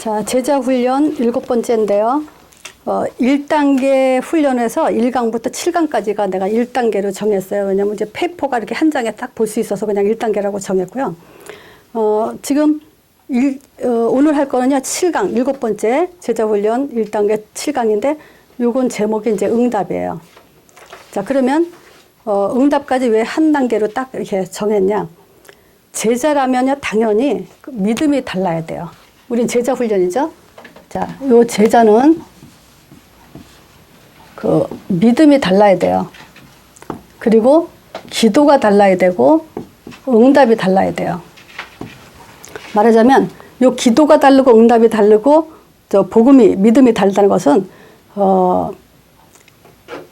자, 제자 훈련 일곱 번째인데요. 어, 1단계 훈련에서 1강부터 7강까지가 내가 1단계로 정했어요. 왜냐면 이제 페이퍼가 이렇게 한 장에 딱 볼 수 있어서 그냥 1단계라고 정했고요. 어, 지금 일, 어, 오늘 할 거는요, 7강, 일곱 번째 제자 훈련 1단계 7강인데, 요건 제목이 이제 응답이에요. 자, 그러면, 어, 응답까지 왜 한 단계로 딱 이렇게 정했냐. 제자라면요, 당연히 그 믿음이 달라야 돼요. 우린 제자 훈련이죠. 자, 요 제자는 그 믿음이 달라야 돼요. 그리고 기도가 달라야 되고 응답이 달라야 돼요. 말하자면 요 기도가 다르고 응답이 다르고 저 복음이 믿음이 다르다는 것은 어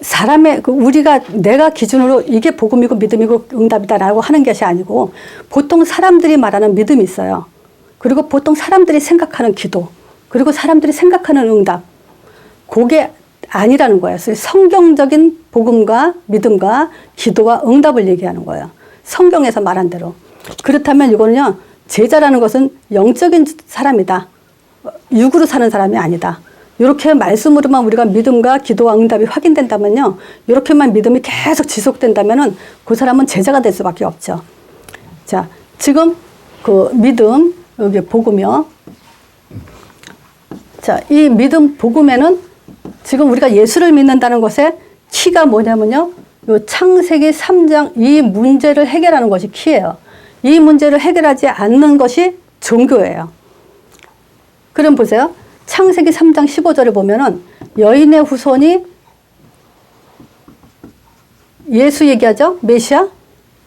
사람의 그 우리가 내가 기준으로 이게 복음이고 믿음이고 응답이다라고 하는 것이 아니고 보통 사람들이 말하는 믿음이 있어요. 그리고 보통 사람들이 생각하는 기도 그리고 사람들이 생각하는 응답 그게 아니라는 거예요. 성경적인 복음과 믿음과 기도와 응답을 얘기하는 거예요. 성경에서 말한 대로. 그렇다면 이거는요, 제자라는 것은 영적인 사람이다. 육으로 사는 사람이 아니다. 이렇게 말씀으로만 우리가 믿음과 기도와 응답이 확인된다면요, 이렇게만 믿음이 계속 지속된다면은 그 사람은 제자가 될 수밖에 없죠. 자, 지금 그 믿음, 여기 복음이요. 자, 이 믿음 복음에는 지금 우리가 예수를 믿는다는 것의 키가 뭐냐면요. 요 창세기 3장 이 문제를 해결하는 것이 키예요. 이 문제를 해결하지 않는 것이 종교예요. 그럼 보세요. 창세기 3장 15절에 보면은 여인의 후손이 예수 얘기하죠? 메시아?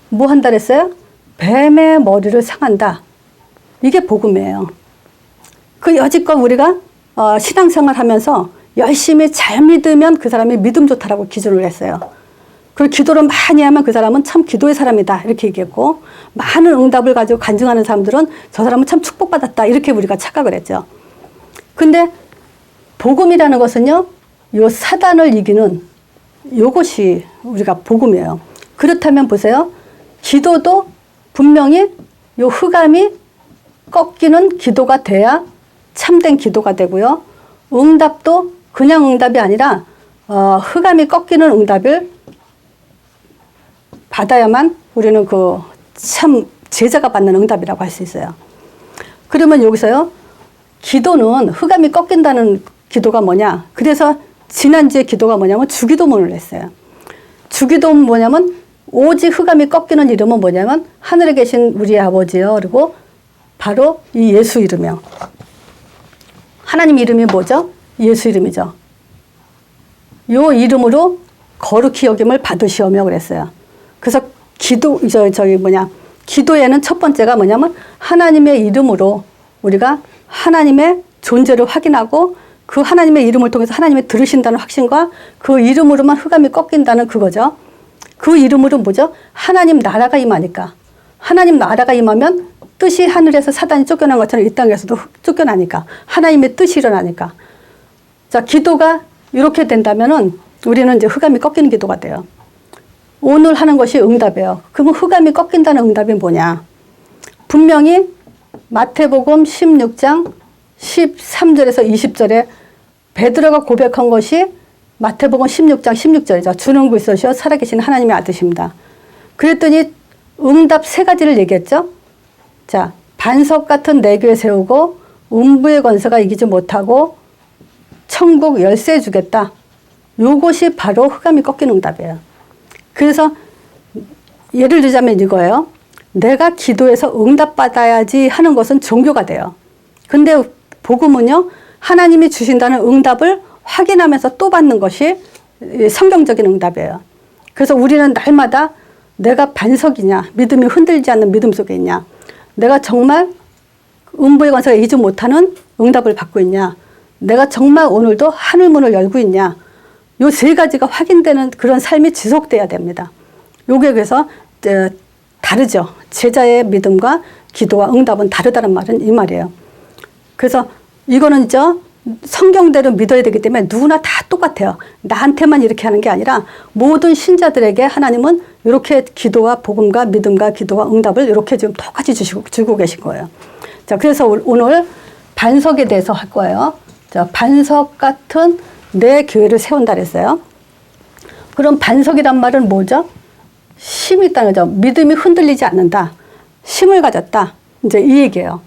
뭐 한다 그랬어요? 뱀의 머리를 상한다. 이게 복음이에요. 그 여지껏 우리가 어, 신앙생활 하면서 열심히 잘 믿으면 그 사람이 믿음 좋다라고 기준을 했어요. 그리고 기도를 많이 하면 그 사람은 참 기도의 사람이다. 이렇게 얘기했고, 많은 응답을 가지고 간증하는 사람들은 저 사람은 참 축복받았다. 이렇게 우리가 착각을 했죠. 근데 복음이라는 것은요, 요 사단을 이기는 요것이 우리가 복음이에요. 그렇다면 보세요. 기도도 분명히 요 흑암이 꺾이는 기도가 돼야 참된 기도가 되고요. 응답도 그냥 응답이 아니라 어, 흑암이 꺾이는 응답을 받아야만 우리는 그 참 제자가 받는 응답이라고 할 수 있어요. 그러면 여기서요. 기도는 흑암이 꺾인다는 기도가 뭐냐? 그래서 지난주에 기도가 뭐냐면 주기도문을 했어요. 주기도문 뭐냐면 오직 흑암이 꺾이는 이름은 뭐냐면 하늘에 계신 우리 아버지요. 그리고 바로 이 예수 이름이요. 하나님 이름이 뭐죠? 예수 이름이죠. 요 이름으로 거룩히 여김을 받으시오며 그랬어요. 그래서 기도, 저, 저기 뭐냐, 기도에는 첫 번째가 뭐냐면 하나님의 이름으로 우리가 하나님의 존재를 확인하고 그 하나님의 이름을 통해서 하나님의 들으신다는 확신과 그 이름으로만 흑암이 꺾인다는 그거죠. 그 이름으로 뭐죠? 하나님 나라가 임하니까. 하나님 나라가 임하면 뜻이 하늘에서 사단이 쫓겨난 것처럼 이 땅에서도 쫓겨나니까. 하나님의 뜻이 일어나니까. 자, 기도가 이렇게 된다면은 우리는 이제 흑암이 꺾이는 기도가 돼요. 오늘 하는 것이 응답이에요. 그러면 흑암이 꺾인다는 응답이 뭐냐? 분명히 마태복음 16장 13절에서 20절에 베드로가 고백한 것이 마태복음 16장 16절이죠. 주는 구이소시오 살아계신 하나님의 아드십니다. 그랬더니 응답 세 가지를 얘기했죠. 자, 반석 같은 내교에 세우고 음부의 권세가 이기지 못하고 천국 열쇠 주겠다. 요것이 바로 흑암이 꺾이는 응답이에요. 그래서 예를 들자면 이거예요. 내가 기도해서 응답받아야지 하는 것은 종교가 돼요. 근데 복음은요, 하나님이 주신다는 응답을 확인하면서 또 받는 것이 성경적인 응답이에요. 그래서 우리는 날마다 내가 반석이냐, 믿음이 흔들지 않는 믿음 속에 있냐, 내가 정말 음부의 관세가 이지 못하는 응답을 받고 있냐, 내가 정말 오늘도 하늘 문을 열고 있냐, 요 세 가지가 확인되는 그런 삶이 지속돼야 됩니다. 요게 그래서 어, 다르죠. 제자의 믿음과 기도와 응답은 다르다는 말은 이 말이에요. 그래서 이거는 저 성경대로 믿어야 되기 때문에 누구나 다 똑같아요. 나한테만 이렇게 하는 게 아니라 모든 신자들에게 하나님은 이렇게 기도와 복음과 믿음과 기도와 응답을 이렇게 지금 똑같이 주시고, 주고 계신 거예요. 자, 그래서 오늘 반석에 대해서 할 거예요. 자, 반석 같은 내 교회를 세운다 그랬어요. 그럼 반석이란 말은 뭐죠? 힘이 있다는 거죠. 믿음이 흔들리지 않는다. 힘을 가졌다. 이제 이 얘기예요.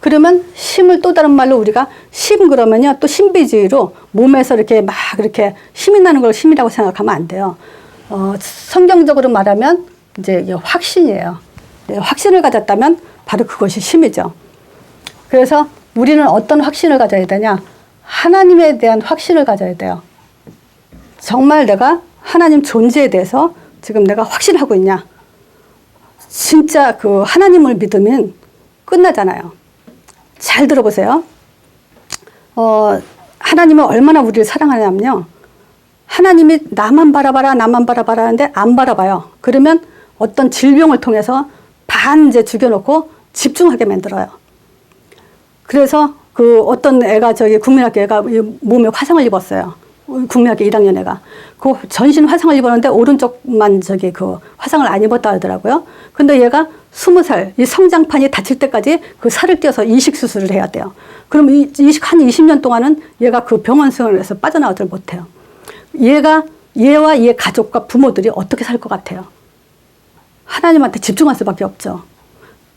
그러면 힘을 또 다른 말로 우리가 힘 그러면요. 또 신비주의로 몸에서 이렇게 막 이렇게 힘이 나는 걸 힘이라고 생각하면 안 돼요. 어, 성경적으로 말하면 이제 이게 확신이에요. 네, 확신을 가졌다면 바로 그것이 힘이죠. 그래서 우리는 어떤 확신을 가져야 되냐? 하나님에 대한 확신을 가져야 돼요. 정말 내가 하나님 존재에 대해서 지금 내가 확신하고 있냐? 진짜 그 하나님을 믿으면 끝나잖아요. 잘 들어보세요. 어, 하나님은 얼마나 우리를 사랑하냐면요. 하나님이 나만 바라봐라, 나만 바라봐라 하는데 안 바라봐요. 그러면 어떤 질병을 통해서 반 이제 죽여놓고 집중하게 만들어요. 그래서 그 어떤 애가 저기 국민학교 애가 이 몸에 화상을 입었어요. 국민학교 1학년 애가. 그 전신 화상을 입었는데 오른쪽만 저기 그 화상을 안 입었다 하더라고요. 근데 얘가 20살, 이 성장판이 다칠 때까지 그 살을 띄어서 이식 수술을 해야 돼요. 그럼 이 이식 한 20년 동안은 얘가 그 병원 생활에서 빠져나오질 못해요. 얘가 얘와 얘 가족과 부모들이 어떻게 살 것 같아요? 하나님한테 집중할 수밖에 없죠.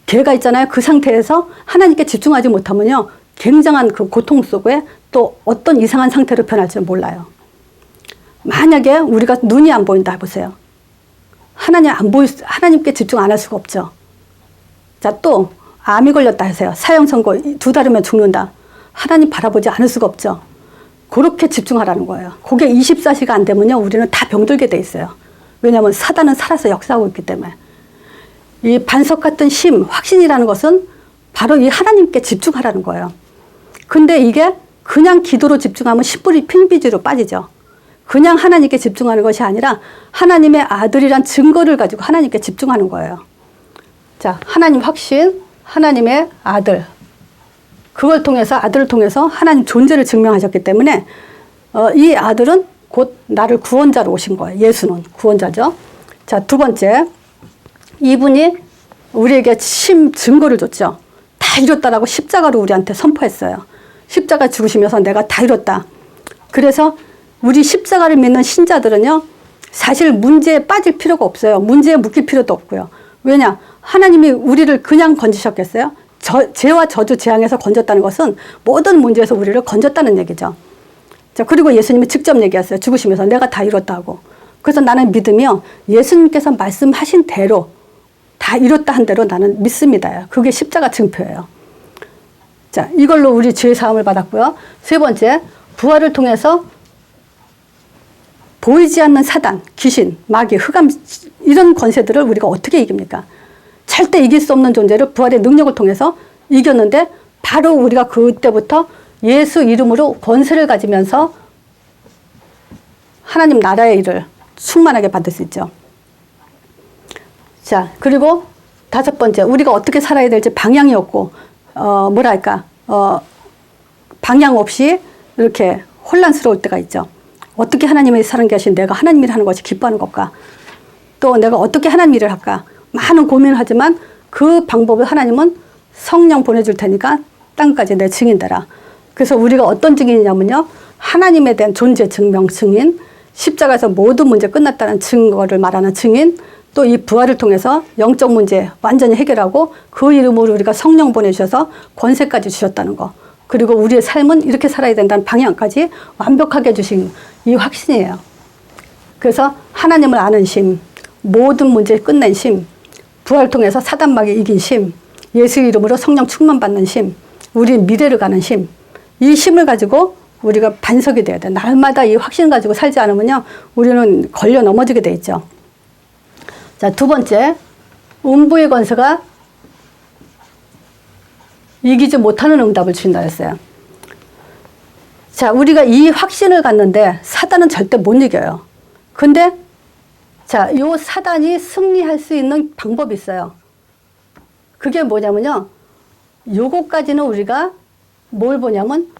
걔가 있잖아요. 그 상태에서 하나님께 집중하지 못하면요. 굉장한 그 고통 속에 또 어떤 이상한 상태로 변할지 몰라요. 만약에 우리가 눈이 안 보인다 해보세요. 하나님 안 보이, 하나님께 집중 안 할 수가 없죠. 자, 또, 암이 걸렸다 하세요. 사형 선고 두 달이면 죽는다. 하나님 바라보지 않을 수가 없죠. 그렇게 집중하라는 거예요. 그게 24시가 안 되면요. 우리는 다 병들게 돼 있어요. 왜냐하면 사단은 살아서 역사하고 있기 때문에. 이 반석 같은 힘, 확신이라는 것은 바로 이 하나님께 집중하라는 거예요. 근데 이게 그냥 기도로 집중하면 신부리 핀비지로 빠지죠. 그냥 하나님께 집중하는 것이 아니라 하나님의 아들이란 증거를 가지고 하나님께 집중하는 거예요. 자, 하나님 확신, 하나님의 아들. 그걸 통해서 아들을 통해서 하나님 존재를 증명하셨기 때문에 어, 이 아들은 곧 나를 구원자로 오신 거예요. 예수는 구원자죠. 자, 두 번째. 이분이 우리에게 심 증거를 줬죠. 다 이뤘다라고 십자가로 우리한테 선포했어요. 십자가 죽으시면서 내가 다 이뤘다. 그래서 우리 십자가를 믿는 신자들은요, 사실 문제에 빠질 필요가 없어요. 문제에 묶일 필요도 없고요. 왜냐? 하나님이 우리를 그냥 건지셨겠어요? 저, 죄와 저주 재앙에서 건졌다는 것은 모든 문제에서 우리를 건졌다는 얘기죠. 자, 그리고 예수님이 직접 얘기했어요. 죽으시면서 내가 다 이뤘다고. 그래서 나는 믿으며 예수님께서 말씀하신 대로 다 이뤘다 한 대로 나는 믿습니다. 그게 십자가 증표예요. 자, 이걸로 우리 죄 사함을 받았고요. 세 번째, 부활을 통해서 보이지 않는 사단, 귀신, 마귀, 흑암 이런 권세들을 우리가 어떻게 이깁니까? 절대 이길 수 없는 존재를 부활의 능력을 통해서 이겼는데 바로 우리가 그때부터 예수 이름으로 권세를 가지면서 하나님 나라의 일을 충만하게 받을 수 있죠. 자, 그리고 다섯 번째, 우리가 어떻게 살아야 될지 방향이 없고, 어, 뭐랄까, 어, 방향 없이 이렇게 혼란스러울 때가 있죠. 어떻게 하나님의 사는 계신 내가 하나님 일을 하는 것이 기뻐하는 것과 또 내가 어떻게 하나님 일을 할까 많은 고민을 하지만 그 방법을 하나님은 성령 보내줄 테니까 땅까지 내 증인되라. 그래서 우리가 어떤 증인이냐면요. 하나님에 대한 존재 증명 증인, 십자가에서 모든 문제 끝났다는 증거를 말하는 증인, 또 이 부활을 통해서 영적 문제 완전히 해결하고 그 이름으로 우리가 성령 보내주셔서 권세까지 주셨다는 거. 그리고 우리의 삶은 이렇게 살아야 된다는 방향까지 완벽하게 주신 이 확신이에요. 그래서 하나님을 아는 심, 모든 문제 끝낸 심, 부활 통해서 사단막이 이긴 심, 예수 이름으로 성령 충만 받는 심, 우리 미래를 가는 심, 이 심을 가지고 우리가 반석이 돼야 돼. 날마다 이 확신 가지고 살지 않으면요, 우리는 걸려 넘어지게 돼 있죠. 자, 두 번째, 음부의 권세가 이기지 못하는 응답을 주신다 했어요. 자, 우리가 이 확신을 갖는데 사단은 절대 못 이겨요. 근데 자, 요 사단이 승리할 수 있는 방법이 있어요. 그게 뭐냐면요. 요거까지는 우리가 뭘 보냐면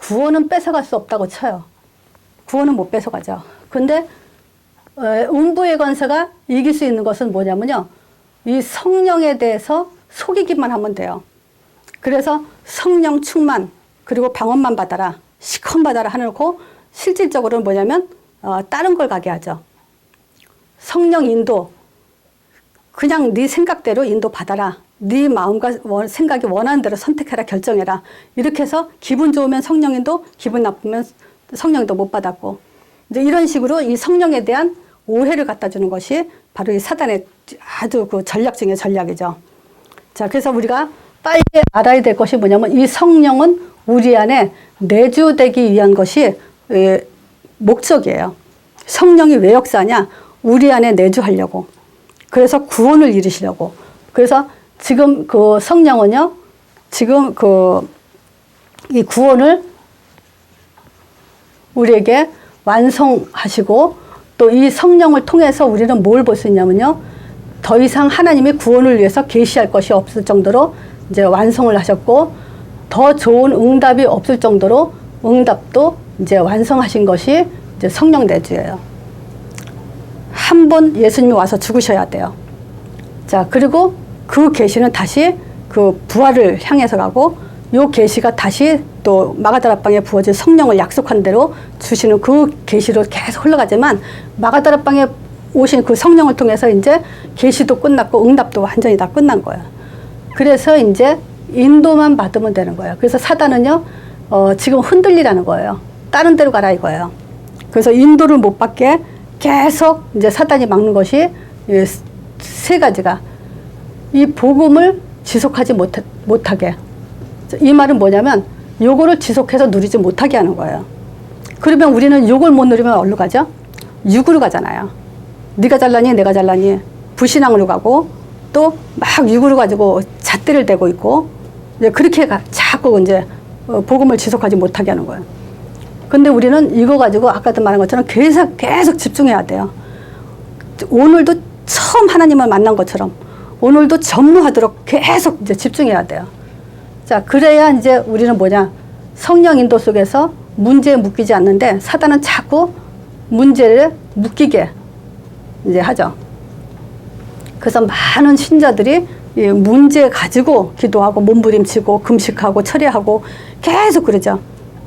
구원은 뺏어갈 수 없다고 쳐요. 구원은 못 뺏어가죠. 근데 어, 음부의 권세가 이길 수 있는 것은 뭐냐면요. 이 성령에 대해서 속이기만 하면 돼요. 그래서 성령 충만, 그리고 방언만 받아라. 시컨 받아라 하놓고 실질적으로는 뭐냐면 어, 다른 걸 가게 하죠. 성령 인도 그냥 네 생각대로 인도 받아라. 네 마음과 원- 생각이 원하는 대로 선택해라 결정해라. 이렇게 해서 기분 좋으면 성령 인도 기분 나쁘면 성령도 못 받았고 이제 이런 식으로 이 성령에 대한 오해를 갖다 주는 것이 바로 이 사단의 아주 그 전략 중의 전략이죠. 자, 그래서 우리가 빨리 알아야 될 것이 뭐냐면 이 성령은 우리 안에 내주되기 위한 것이 예, 목적이에요. 성령이 왜 역사하냐? 우리 안에 내주하려고. 그래서 구원을 이루시려고. 그래서 지금 그 성령은요, 지금 그 이 구원을 우리에게 완성하시고 또 이 성령을 통해서 우리는 뭘 볼 수 있냐면요. 더 이상 하나님이 구원을 위해서 계시할 것이 없을 정도로 이제 완성을 하셨고 더 좋은 응답이 없을 정도로 응답도 이제 완성하신 것이 이제 성령 내주예요. 한 번 예수님이 와서 죽으셔야 돼요. 자, 그리고 그 계시는 다시 그 부활을 향해서 가고 요 계시가 다시 또 마가다락방에 부어진 성령을 약속한 대로 주시는 그 계시로 계속 흘러가지만 마가다락방에 오신 그 성령을 통해서 이제 계시도 끝났고 응답도 완전히 다 끝난 거예요. 그래서 이제 인도만 받으면 되는 거예요. 그래서 사단은요, 어, 지금 흔들리라는 거예요. 다른 데로 가라 이거예요. 그래서 인도를 못 받게 계속 이제 사단이 막는 것이 이세 가지가 이 복음을 지속하지 못하, 못하게. 이 말은 뭐냐면 요거를 지속해서 누리지 못하게 하는 거예요. 그러면 우리는 요걸 못 누리면 어디로 가죠? 육으로 가잖아요. 네가 잘나니 내가 잘나니 불신앙으로 가고 또 막 육으로 가지고 잣대를 대고 있고 이제 그렇게 가, 자꾸 이제 어, 복음을 지속하지 못하게 하는 거예요. 근데 우리는 이거 가지고 아까도 말한 것처럼 계속 계속 집중해야 돼요. 오늘도 처음 하나님을 만난 것처럼 오늘도 전무하도록 계속 이제 집중해야 돼요. 자, 그래야 이제 우리는 뭐냐. 성령 인도 속에서 문제에 묶이지 않는데 사단은 자꾸 문제를 묶이게 이제 하죠. 그래서 많은 신자들이 이 문제 가지고 기도하고 몸부림치고 금식하고 철회하고 계속 그러죠.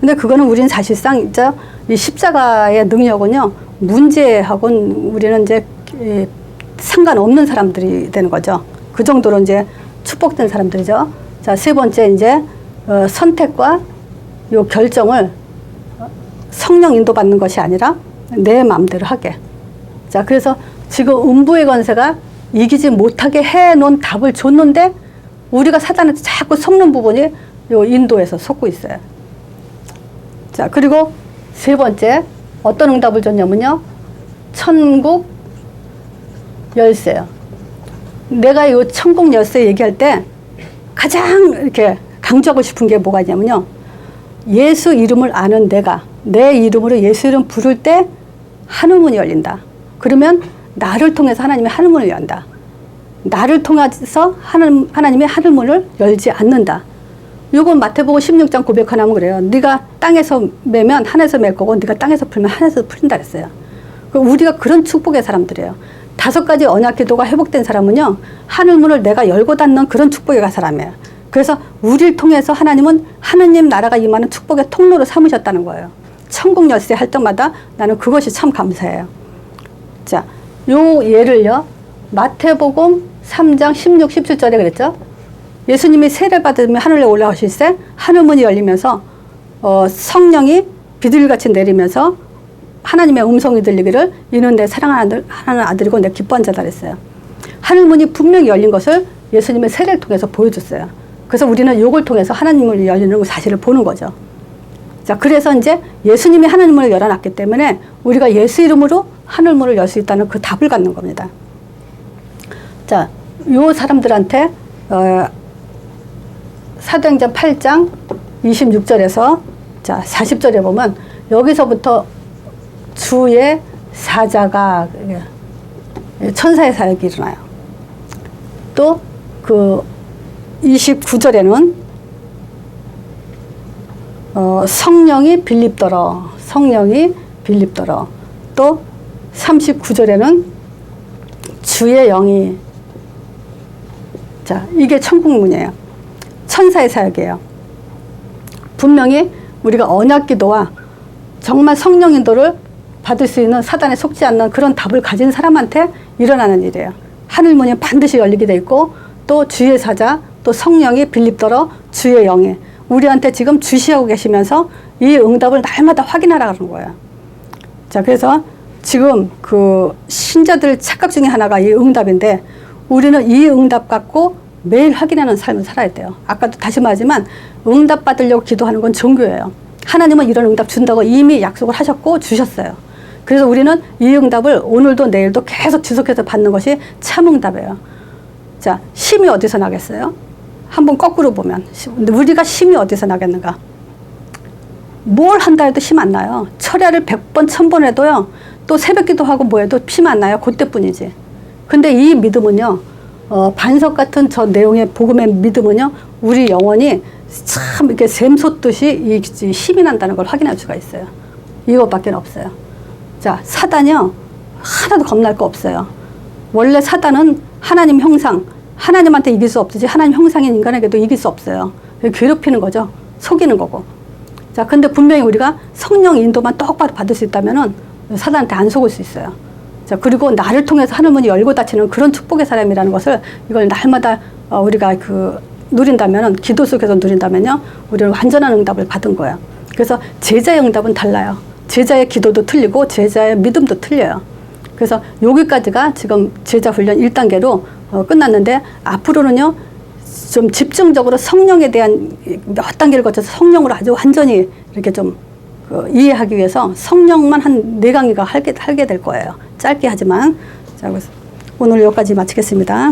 근데 그거는 우리는 사실상 이제 이 십자가의 능력은요 문제하고는 우리는 이제 이 상관없는 사람들이 되는 거죠. 그 정도로 이제 축복된 사람들이죠. 자, 세 번째 이제 어, 선택과 요 결정을 성령 인도받는 것이 아니라 내 마음대로 하게. 자, 그래서 지금 음부의 권세가 이기지 못하게 해놓은 답을 줬는데 우리가 사단한테 자꾸 속는 부분이 요 인도에서 속고 있어요. 자, 그리고 세 번째 어떤 응답을 줬냐면요. 천국 열쇠요. 내가 요 천국 열쇠 얘기할 때 가장 이렇게 강조하고 싶은 게 뭐가 있냐면요. 예수 이름을 아는 내가 내 이름으로 예수 이름 부를 때 하늘문이 열린다. 그러면 나를 통해서 하나님의 하늘문을 연다. 나를 통해서 하늘, 하나님의 하늘문을 열지 않는다. 요건 마태복음 16장 고백하나면 그래요. 네가 땅에서 매면 하늘에서 맬 거고 네가 땅에서 풀면 하늘에서 풀린다 그랬어요. 그 우리가 그런 축복의 사람들이에요. 다섯 가지 언약 기도가 회복된 사람은요. 하늘 문을 내가 열고 닫는 그런 축복의 사람이에요. 그래서 우리를 통해서 하나님은 하느님 나라가 임하는 축복의 통로로 삼으셨다는 거예요. 천국 열쇠 할 때마다 나는 그것이 참 감사해요. 자, 요 예를요. 마태복음 3장 16, 17절에 그랬죠. 예수님이 세례 받으면 하늘에 올라가실 때 하늘 문이 열리면서 어, 성령이 비둘기같이 내리면서 하나님의 음성이 들리기를 이는 내 사랑하는 아들, 아들이고 내 기뻐한 자다 그랬어요. 하늘 문이 분명히 열린 것을 예수님의 세례를 통해서 보여줬어요. 그래서 우리는 이걸 통해서 하나님을 열리는 사실을 보는 거죠. 자, 그래서 이제 예수님이 하늘문을 열어놨기 때문에 우리가 예수 이름으로 하늘문을 열 수 있다는 그 답을 갖는 겁니다. 자, 요 사람들한테 어, 사도행전 8장 26절에서 자 40절에 보면 여기서부터 주의 사자가 천사의 사역이 일어나요. 또 그 29절에는 어, 성령이 빌립더러 성령이 빌립더러 또 39절에는 주의 영이 자 이게 천국문이에요. 천사의 사역이에요. 분명히 우리가 언약 기도와 정말 성령 인도를 받을 수 있는 사단에 속지 않는 그런 답을 가진 사람한테 일어나는 일이에요. 하늘 문이 반드시 열리게 돼 있고 또 주의 사자 또 성령이 빌립더러 주의 영이 우리한테 지금 주시하고 계시면서 이 응답을 날마다 확인하라 그러는 거예요. 자, 그래서 지금 그 신자들 착각 중에 하나가 이 응답인데 우리는 이 응답 갖고 매일 확인하는 삶을 살아야 돼요. 아까도 다시 말하지만 응답 받으려고 기도하는 건 종교예요. 하나님은 이런 응답 준다고 이미 약속을 하셨고 주셨어요. 그래서 우리는 이 응답을 오늘도 내일도 계속 지속해서 받는 것이 참 응답이에요. 자, 힘이 어디서 나겠어요? 한번 거꾸로 보면 우리가 힘이 어디서 나겠는가? 뭘 한다 해도 힘 안 나요. 철야를 100번, 1000번 해도요. 또 새벽 기도하고 뭐 해도 힘 안 나요. 그때뿐이지. 근데 이 믿음은요. 어, 반석 같은 저 내용의 복음의 믿음은요. 우리 영혼이 참 이렇게 샘솟듯이 이 힘이 난다는 걸 확인할 수가 있어요. 이것밖에 없어요. 자, 사단이요. 하나도 겁날 거 없어요. 원래 사단은 하나님 형상, 하나님한테 이길 수 없듯이 하나님 형상인 인간에게도 이길 수 없어요. 괴롭히는 거죠. 속이는 거고. 자, 근데 분명히 우리가 성령 인도만 똑바로 받을 수 있다면은 사단한테 안 속을 수 있어요. 자, 그리고 나를 통해서 하늘문이 열고 닫히는 그런 축복의 사람이라는 것을 이걸 날마다 어, 우리가 그 누린다면은 기도 속에서 누린다면요. 우리는 완전한 응답을 받은 거예요. 그래서 제자의 응답은 달라요. 제자의 기도도 틀리고 제자의 믿음도 틀려요. 그래서 여기까지가 지금 제자 훈련 1단계로 어, 끝났는데 앞으로는요. 좀 집중적으로 성령에 대한 몇 단계를 거쳐서 성령으로 아주 완전히 이렇게 좀 그 이해하기 위해서 성령만 한 네 강의가 하게, 하게 될 거예요. 짧게 하지만. 자, 오늘 여기까지 마치겠습니다.